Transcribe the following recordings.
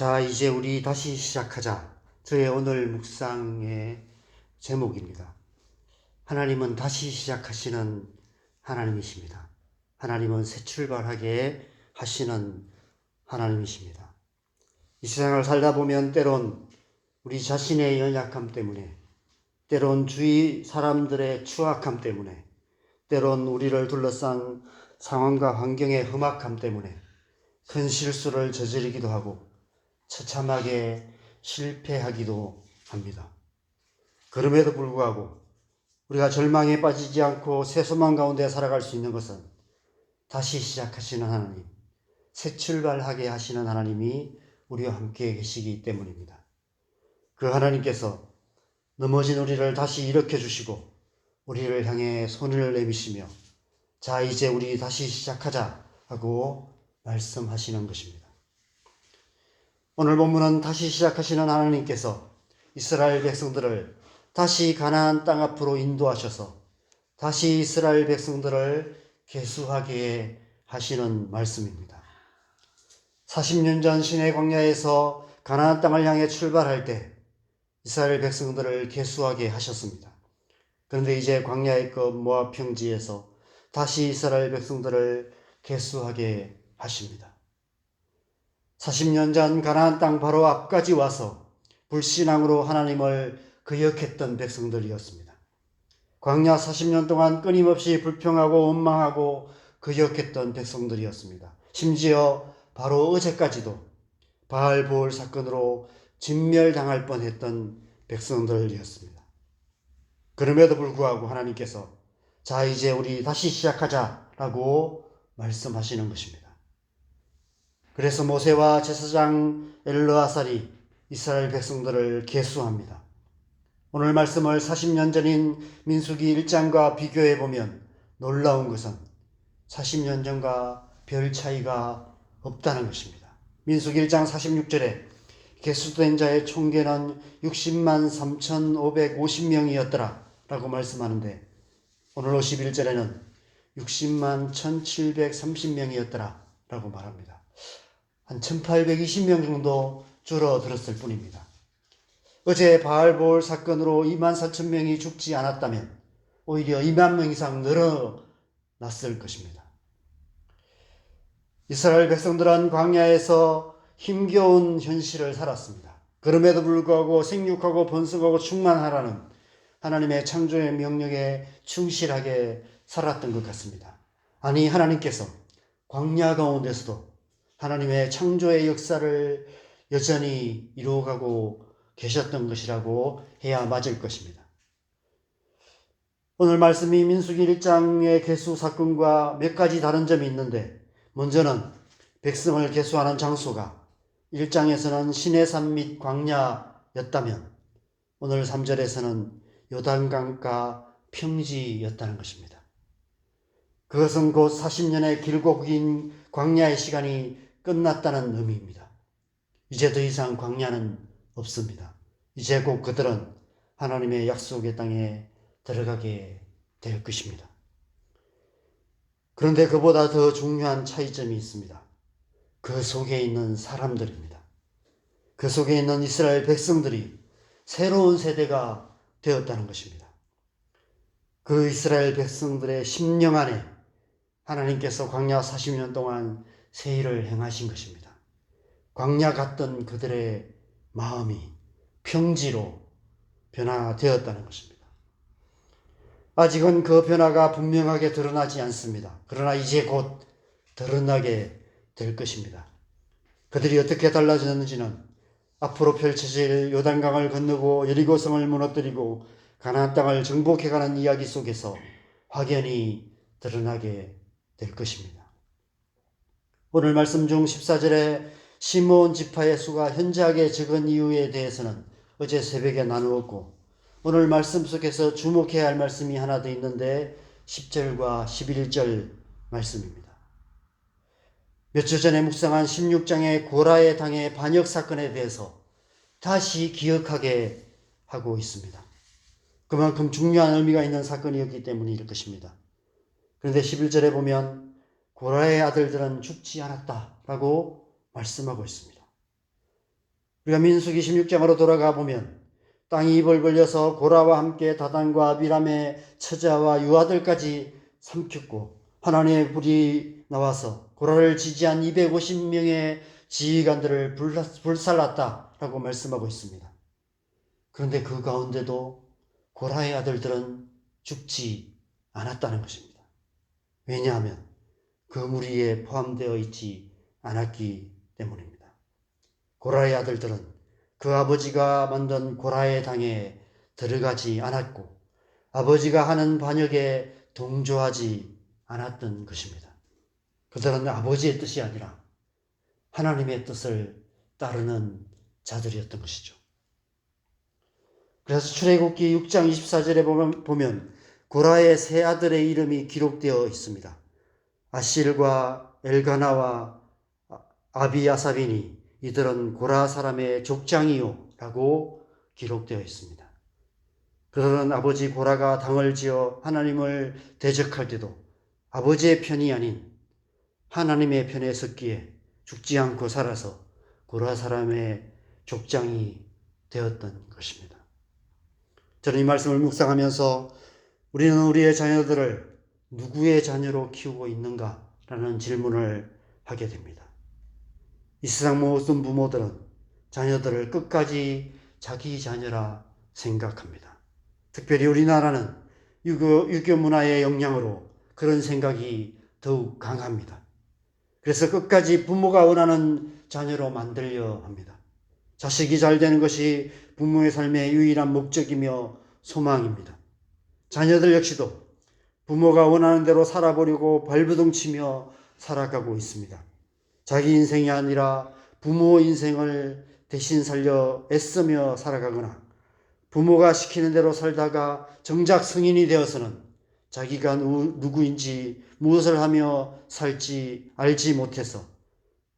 자, 이제 우리 다시 시작하자. 저의 오늘 묵상의 제목입니다. 하나님은 다시 시작하시는 하나님이십니다. 하나님은 새 출발하게 하시는 하나님이십니다. 이 세상을 살다 보면 때론 우리 자신의 연약함 때문에, 때론 주위 사람들의 추악함 때문에, 때론 우리를 둘러싼 상황과 환경의 험악함 때문에 큰 실수를 저지르기도 하고 처참하게 실패하기도 합니다. 그럼에도 불구하고 우리가 절망에 빠지지 않고 새 소망 가운데 살아갈 수 있는 것은 다시 시작하시는 하나님, 새 출발하게 하시는 하나님이 우리와 함께 계시기 때문입니다. 그 하나님께서 넘어진 우리를 다시 일으켜 주시고 우리를 향해 손을 내미시며 자 이제 우리 다시 시작하자 하고 말씀하시는 것입니다. 오늘 본문은 다시 시작하시는 하나님께서 이스라엘 백성들을 다시 가나안 땅 앞으로 인도하셔서 다시 이스라엘 백성들을 계수하게 하시는 말씀입니다. 40년 전 시내 광야에서 가나안 땅을 향해 출발할 때 이스라엘 백성들을 계수하게 하셨습니다. 그런데 이제 광야의 끝 모압 평지에서 다시 이스라엘 백성들을 계수하게 하십니다. 40년 전 가나안 땅 바로 앞까지 와서 불신앙으로 하나님을 거역했던 백성들이었습니다. 광야 40년 동안 끊임없이 불평하고 원망하고 거역했던 백성들이었습니다. 심지어 바로 어제까지도 바알 보올 사건으로 진멸당할 뻔했던 백성들이었습니다. 그럼에도 불구하고 하나님께서 자 이제 우리 다시 시작하자라고 말씀하시는 것입니다. 그래서 모세와 제사장 엘르아살이 이스라엘 백성들을 계수합니다. 오늘 말씀을 40년 전인 민수기 1장과 비교해 보면 놀라운 것은 40년 전과 별 차이가 없다는 것입니다. 민수기 1장 46절에 계수된 자의 총계는 60만 3,550명이었더라 라고 말씀하는데 오늘 51절에는 60만 1,730명이었더라 라고 말합니다. 한 1,820명 정도 줄어들었을 뿐입니다. 어제 바알볼 사건으로 2만 4천 명이 죽지 않았다면 오히려 2만 명 이상 늘어났을 것입니다. 이스라엘 백성들은 광야에서 힘겨운 현실을 살았습니다. 그럼에도 불구하고 생육하고 번성하고 충만하라는 하나님의 창조의 명령에 충실하게 살았던 것 같습니다. 아니, 하나님께서 광야 가운데서도 하나님의 창조의 역사를 여전히 이루어가고 계셨던 것이라고 해야 맞을 것입니다. 오늘 말씀이 민수기 1장의 개수 사건과 몇 가지 다른 점이 있는데, 먼저는 백성을 개수하는 장소가 1장에서는 시내산 및 광야였다면, 오늘 3절에서는 요단강가 평지였다는 것입니다. 그것은 곧 40년의 길고 긴 광야의 시간이 끝났다는 의미입니다. 이제 더 이상 광야는 없습니다. 이제 곧 그들은 하나님의 약속의 땅에 들어가게 될 것입니다. 그런데 그보다 더 중요한 차이점이 있습니다. 그 속에 있는 사람들입니다. 그 속에 있는 이스라엘 백성들이 새로운 세대가 되었다는 것입니다. 그 이스라엘 백성들의 심령 안에 하나님께서 광야 40년 동안 새 일을 행하신 것입니다. 광야 같던 그들의 마음이 평지로 변화되었다는 것입니다. 아직은 그 변화가 분명하게 드러나지 않습니다. 그러나 이제 곧 드러나게 될 것입니다. 그들이 어떻게 달라졌는지는 앞으로 펼쳐질 요단강을 건너고 여리고성을 무너뜨리고 가나안 땅을 정복해가는 이야기 속에서 확연히 드러나게 될 것입니다. 오늘 말씀 중 14절에 시몬 지파의 수가 현저하게 적은 이유에 대해서는 어제 새벽에 나누었고 오늘 말씀 속에서 주목해야 할 말씀이 하나 더 있는데 10절과 11절 말씀입니다. 몇 주 전에 묵상한 16장의 고라의 당의 반역 사건에 대해서 다시 기억하게 하고 있습니다. 그만큼 중요한 의미가 있는 사건이었기 때문일 것입니다. 그런데 11절에 보면 고라의 아들들은 죽지 않았다라고 말씀하고 있습니다. 우리가 민수기 16장으로 돌아가 보면 땅이 입을 벌려서 고라와 함께 다단과 아비람의 처자와 유아들까지 삼켰고 하나님의 불이 나와서 고라를 지지한 250명의 지휘관들을 불살랐다라고 말씀하고 있습니다. 그런데 그 가운데도 고라의 아들들은 죽지 않았다는 것입니다. 왜냐하면 그 무리에 포함되어 있지 않았기 때문입니다. 고라의 아들들은 그 아버지가 만든 고라의 당에 들어가지 않았고 아버지가 하는 반역에 동조하지 않았던 것입니다. 그들은 아버지의 뜻이 아니라 하나님의 뜻을 따르는 자들이었던 것이죠. 그래서 출애굽기 6장 24절에 보면, 고라의 세 아들의 이름이 기록되어 있습니다. 아실과 엘가나와 아비야사빈이 이들은 고라 사람의 족장이요 라고 기록되어 있습니다. 그들은 아버지 고라가 당을 지어 하나님을 대적할 때도 아버지의 편이 아닌 하나님의 편에 섰기에 죽지 않고 살아서 고라 사람의 족장이 되었던 것입니다. 저는 이 말씀을 묵상하면서 우리는 우리의 자녀들을 누구의 자녀로 키우고 있는가? 라는 질문을 하게 됩니다. 이 세상 모든 부모들은 자녀들을 끝까지 자기 자녀라 생각합니다. 특별히 우리나라는 유교, 유교 문화의 영향으로 그런 생각이 더욱 강합니다. 그래서 끝까지 부모가 원하는 자녀로 만들려 합니다. 자식이 잘 되는 것이 부모의 삶의 유일한 목적이며 소망입니다. 자녀들 역시도 부모가 원하는 대로 살아보려고 발부둥치며 살아가고 있습니다. 자기 인생이 아니라 부모 인생을 대신 살려 애쓰며 살아가거나 부모가 시키는 대로 살다가 정작 성인이 되어서는 자기가 누구인지 무엇을 하며 살지 알지 못해서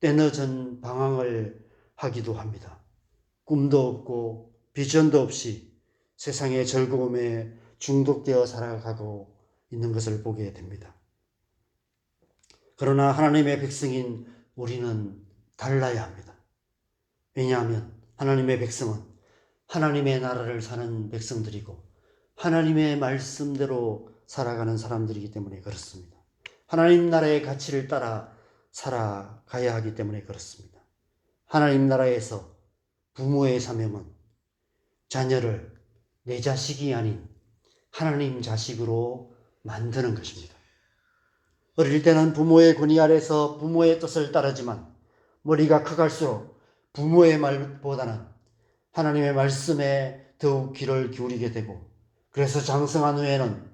때늦은 방황을 하기도 합니다. 꿈도 없고 비전도 없이 세상의 즐거움에 중독되어 살아가고 있는 것을 보게 됩니다. 그러나 하나님의 백성인 우리는 달라야 합니다. 왜냐하면 하나님의 백성은 하나님의 나라를 사는 백성들이고 하나님의 말씀대로 살아가는 사람들이기 때문에 그렇습니다. 하나님 나라의 가치를 따라 살아가야 하기 때문에 그렇습니다. 하나님 나라에서 부모의 사명은 자녀를 내 자식이 아닌 하나님 자식으로 만드는 것입니다. 어릴 때는 부모의 권위 아래서 부모의 뜻을 따르지만 머리가 커갈수록 부모의 말보다는 하나님의 말씀에 더욱 귀를 기울이게 되고 그래서 장성한 후에는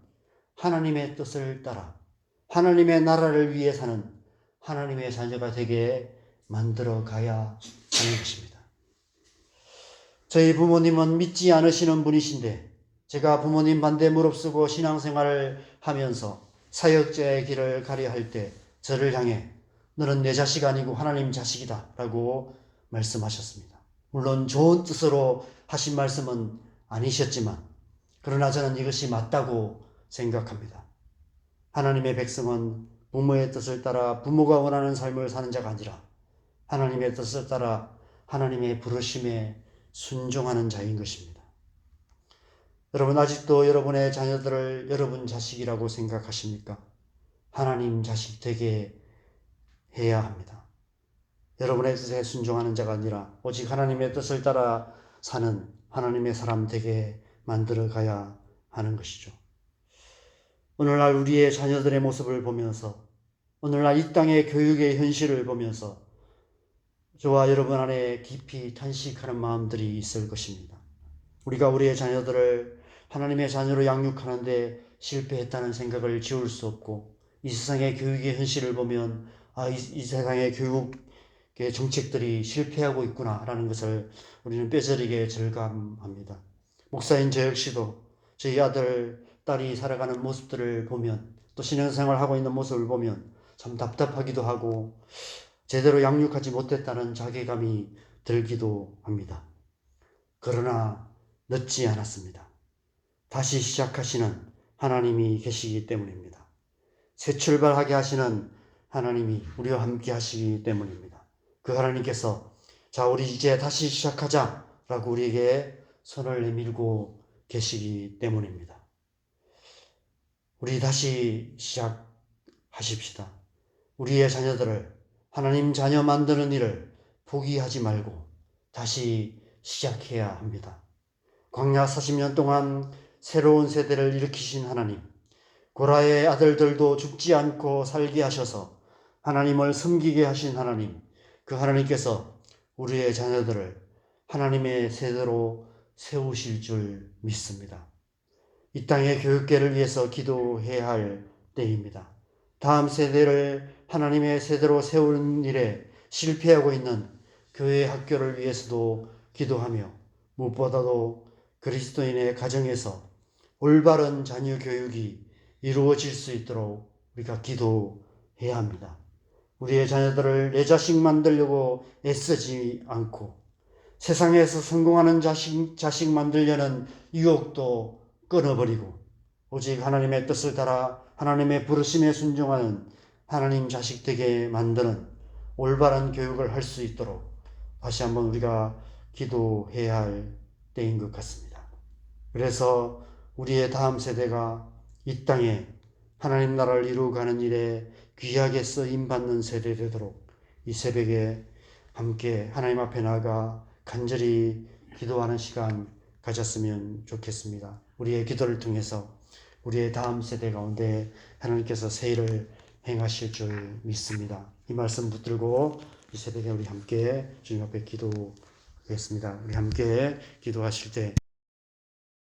하나님의 뜻을 따라 하나님의 나라를 위해 사는 하나님의 자녀가 되게 만들어 가야 하는 것입니다. 저희 부모님은 믿지 않으시는 분이신데 제가 부모님 반대 무릅쓰고 신앙생활을 하면서 사역자의 길을 가려 할 때 저를 향해 너는 내 자식 아니고 하나님 자식이다 라고 말씀하셨습니다. 물론 좋은 뜻으로 하신 말씀은 아니셨지만 그러나 저는 이것이 맞다고 생각합니다. 하나님의 백성은 부모의 뜻을 따라 부모가 원하는 삶을 사는 자가 아니라 하나님의 뜻을 따라 하나님의 부르심에 순종하는 자인 것입니다. 여러분 아직도 여러분의 자녀들을 여러분 자식이라고 생각하십니까? 하나님 자식 되게 해야 합니다. 여러분의 뜻에 순종하는 자가 아니라 오직 하나님의 뜻을 따라 사는 하나님의 사람 되게 만들어 가야 하는 것이죠. 오늘날 우리의 자녀들의 모습을 보면서 오늘날 이 땅의 교육의 현실을 보면서 저와 여러분 안에 깊이 탄식하는 마음들이 있을 것입니다. 우리가 우리의 자녀들을 하나님의 자녀로 양육하는데 실패했다는 생각을 지울 수 없고 이 세상의 교육의 현실을 보면 아, 이, 이 세상의 교육의 정책들이 실패하고 있구나라는 것을 우리는 뼈저리게 절감합니다. 목사인 저 역시도 저희 아들, 딸이 살아가는 모습들을 보면 또 신앙생활 하고 있는 모습을 보면 참 답답하기도 하고 제대로 양육하지 못했다는 자괴감이 들기도 합니다. 그러나 늦지 않았습니다. 다시 시작하시는 하나님이 계시기 때문입니다. 새 출발하게 하시는 하나님이 우리와 함께 하시기 때문입니다. 그 하나님께서 자, 우리 이제 다시 시작하자 라고 우리에게 손을 내밀고 계시기 때문입니다. 우리 다시 시작하십시다. 우리의 자녀들을 하나님 자녀 만드는 일을 포기하지 말고 다시 시작해야 합니다. 광야 40년 동안 새로운 세대를 일으키신 하나님, 고라의 아들들도 죽지 않고 살게 하셔서 하나님을 섬기게 하신 하나님, 그 하나님께서 우리의 자녀들을 하나님의 세대로 세우실 줄 믿습니다. 이 땅의 교육계를 위해서 기도해야 할 때입니다. 다음 세대를 하나님의 세대로 세우는 일에 실패하고 있는 교회 학교를 위해서도 기도하며 무엇보다도 그리스도인의 가정에서 올바른 자녀 교육이 이루어질 수 있도록 우리가 기도해야 합니다. 우리의 자녀들을 내 자식 만들려고 애쓰지 않고 세상에서 성공하는 자식, 자식 만들려는 유혹도 끊어버리고 오직 하나님의 뜻을 따라 하나님의 부르심에 순종하는 하나님 자식 되게 만드는 올바른 교육을 할 수 있도록 다시 한번 우리가 기도해야 할 때인 것 같습니다. 그래서 우리의 다음 세대가 이 땅에 하나님 나라를 이루어가는 일에 귀하게 쓰임 받는 세대 되도록 이 새벽에 함께 하나님 앞에 나가 간절히 기도하는 시간 가졌으면 좋겠습니다. 우리의 기도를 통해서 우리의 다음 세대 가운데 하나님께서 새 일을 행하실 줄 믿습니다. 이 말씀 붙들고 이 새벽에 우리 함께 주님 앞에 기도하겠습니다. 우리 함께 기도하실 때